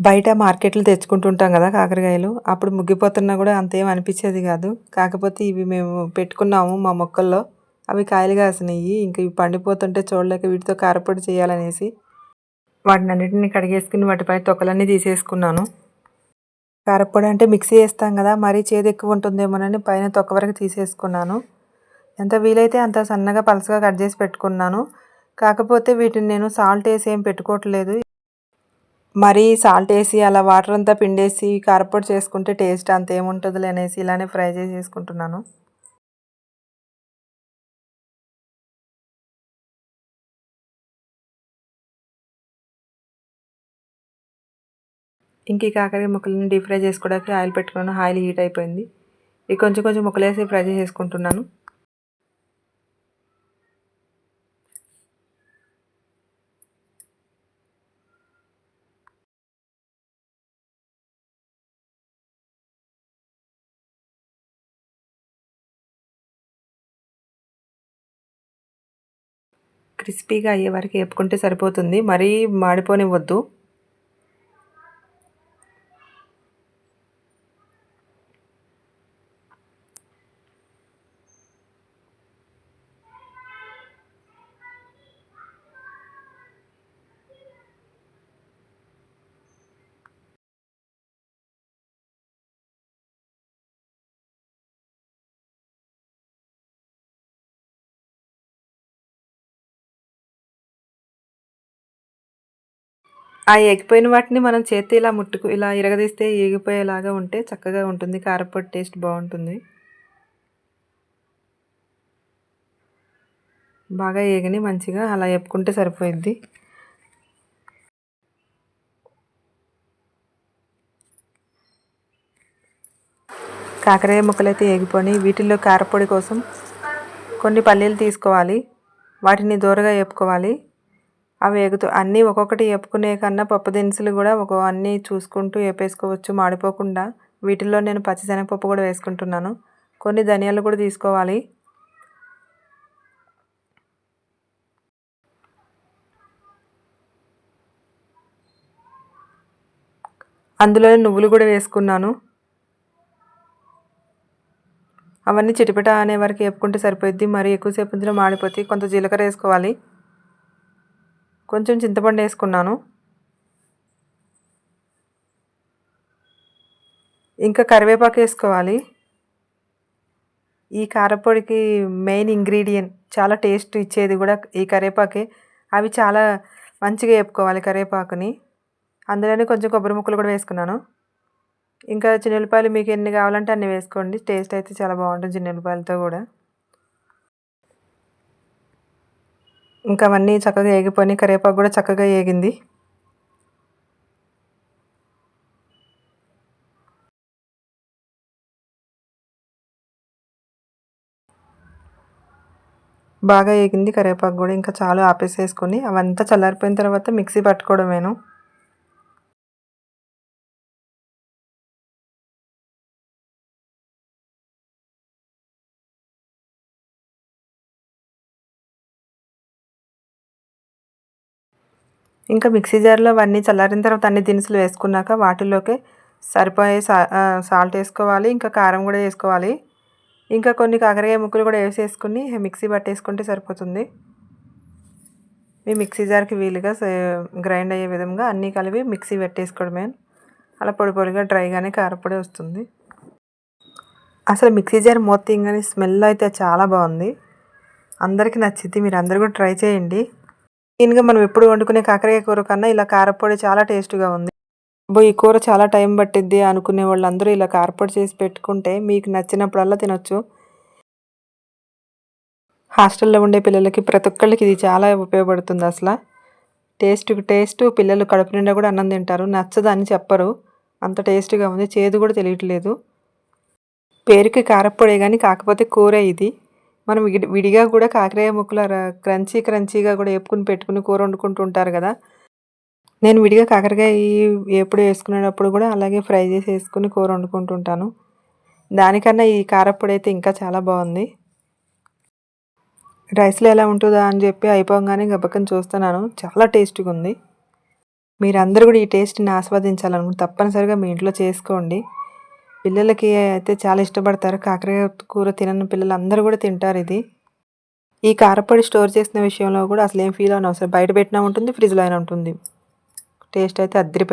బయట మార్కెట్లు తెచ్చుకుంటుంటాం కదా కాకరకాయలు. అప్పుడు ముగ్గిపోతున్నా కూడా అంతేం అనిపించేది కాదు. కాకపోతే ఇవి మేము పెట్టుకున్నాము మా మొక్కల్లో. అవి కాయలు కాసినాయి ఇంకా ఇవి పండిపోతుంటే చూడలేక వీటితో కారపొడి చేయాలనేసి వాటిని అన్నిటిని కడిగేసుకుని వాటిపై తొక్కలన్నీ తీసేసుకున్నాను. కారపొడి అంటే మిక్సీ వేస్తాం కదా మరీ చేదు ఎక్కువ ఉంటుందేమోనని పైన తొక్క వరకు తీసేసుకున్నాను. ఎంత వీలైతే అంత సన్నగా పలసగా కట్ చేసి పెట్టుకున్నాను. కాకపోతే వీటిని నేను సాల్ట్ వేసి ఏం పెట్టుకోవట్లేదు. మరీ సాల్ట్ వేసి అలా వాటర్ అంతా పిండేసి కారపొడి చేసుకుంటే టేస్ట్ అంత ఏముంటుందిలే అనేసి ఇలానే ఫ్రై చేసేసుకుంటున్నాను ఇంక ఈ కాకరకాయ ముక్కలను డీప్ ఫ్రై చేసుకోవడానికి ఆయిల్ పెట్టుకున్నాను. ఆయిల్ హీట్ అయిపోయింది. ఇవి కొంచెం కొంచెం ముక్కలు వేసి ఫ్రై చేసుకుంటున్నాను క్రిస్పీగా అయ్యే వరకు వేపుకుంటే సరిపోతుంది. మరీ మాడిపోనివ్వద్దు. ఆ ఎగిపోయిన వాటిని మనం చేతి ఇలా ముట్టుకు ఇలా ఇరగదీస్తే ఎగిపోయేలాగా ఉంటే చక్కగా ఉంటుంది. కారపొడి టేస్ట్ బాగుంటుంది. బాగా ఏగని మంచిగా అలా ఎప్పుకుంటే సరిపోయిద్ది. కాకరకాయ ముక్కలు అయితే ఏగిపోయి వీటిల్లో కారపొడి కోసం కొన్ని పల్లీలు తీసుకోవాలి. వాటిని దూరగా వేపుకోవాలి. అవి ఎగుతూ అన్నీ ఒక్కొక్కటి వేపుకునే కన్నా పప్పు దినుసులు కూడా ఒక అన్నీ చూసుకుంటూ వేపేసుకోవచ్చు మాడిపోకుండా. వీటిల్లో నేను పచ్చిశనగపప్పు కూడా వేసుకుంటున్నాను. కొన్ని ధనియాలు కూడా తీసుకోవాలి. అందులోనే నువ్వులు కూడా వేసుకున్నాను. అవన్నీ చిటిపిట అనే వరకు వేపుకుంటే సరిపోద్ది మరి ఎక్కువసేపు ఉంచిన మాడిపోతే కొంత జీలకర్ర వేసుకోవాలి. కొంచెం చింతపండు వేసుకున్నాను. ఇంకా కరివేపాకు వేసుకోవాలి. ఈ కారపొడికి మెయిన్ ఇంగ్రీడియంట్ చాలా టేస్ట్ ఇచ్చేది కూడా ఈ కరివేపాకే. అవి చాలా మంచిగా వేపుకోవాలి కరివేపాకుని. అందులోనే కొంచెం కొబ్బరి ముక్కలు కూడా వేసుకున్నాను. ఇంకా చిన్నెల్లిపాయలు మీకు ఎన్ని కావాలంటే అన్ని వేసుకోండి. టేస్ట్ అయితే చాలా బాగుంటుంది చిన్నెల్లిపాయలతో కూడా. ఇంకా అవన్నీ చక్కగా ఏగిపోయి కరివేపాకు కూడా చక్కగా ఏగింది. బాగా ఏగింది. కరివేపాకు కూడా ఇంకా చాలా ఆపేసేసుకొని అవంతా చల్లారిపోయిన తర్వాత మిక్సీ పట్టుకోవడమేను. ఇంకా మిక్సీ జార్లో అవన్నీ చల్లారిన తర్వాత అన్ని దినుసులు వేసుకున్నాక వాటిలోకి సరిపోయే సా సాల్ట్ వేసుకోవాలి ఇంకా కారం కూడా వేసుకోవాలి. ఇంకా కొన్ని కాకరకాయ ముక్కలు కూడా వేసేసుకుని మిక్సీ పట్టేసుకుంటే సరిపోతుంది. మీ మిక్సీ జార్కి వీలుగా గ్రైండ్ అయ్యే విధంగా అన్నీ కలిపి మిక్సీ పెట్టేసుకోవడమే. అలా పొడి పొడిగా డ్రైగానే కారపొడి వస్తుంది. అసలు మిక్సీ జార్ మూత తీయగానే స్మెల్ అయితే చాలా బాగుంది. అందరికీ నచ్చింది మీరు అందరు కూడా ట్రై చేయండి. మెయిన్గా మనం ఎప్పుడు వండుకునే కాకరకాయ కూర కన్నా ఇలా కారపొడి చాలా టేస్ట్గా ఉంది. బో ఈ కూర చాలా టైం పట్టిద్ది అనుకునే వాళ్ళందరూ ఇలా కారపొడి చేసి పెట్టుకుంటే మీకు నచ్చినప్పుడల్లా తినొచ్చు. హాస్టల్లో ఉండే పిల్లలకి ప్రతి ఒక్కళ్ళకి ఇది చాలా ఉపయోగపడుతుంది అసలు. టేస్ట్ టేస్ట్ పిల్లలు కడుపు నిండా కూడా అన్నం తింటారు. నచ్చదని చెప్పరు. అంత టేస్ట్గా ఉంది. చేదు కూడా తెలియట్లేదు. పేరుకి కారపొడే కానీ కాకపోతే కూర ఇది. మనం విడి విడిగా కూడా కాకరకాయ ముక్కలు క్రంచీ క్రంచీగా కూడా వేపుకుని పెట్టుకుని కూర వండుకుంటూ ఉంటారు కదా. నేను విడిగా కాకరకాయ ఎప్పుడు వేసుకునేటప్పుడు కూడా అలాగే ఫ్రై చేసి వేసుకుని కూర వండుకుంటుంటాను దానికన్నా ఈ కారప్పొడి అయితే ఇంకా చాలా బాగుంది. రైస్లో ఎలా ఉంటుందా అని చెప్పి అయిపోగానే గబక్కని చూస్తున్నాను. చాలా టేస్ట్గా ఉంది. మీరందరూ కూడా ఈ టేస్ట్ని ఆస్వాదించాలనుకుంటే తప్పనిసరిగా మీ ఇంట్లో చేసుకోండి. పిల్లలకి అయితే చాలా ఇష్టపడతారు. కాకరకాయ కూర తినని పిల్లలు అందరూ కూడా తింటారు ఇది. ఈ కారపొడి స్టోర్ చేసిన విషయంలో కూడా అసలు ఏం ఫీల్ అవనవసరం. బయట పెట్టినా ఉంటుంది ఫ్రిడ్జ్లో అయినా ఉంటుంది. టేస్ట్ అయితే అద్దరిపోయి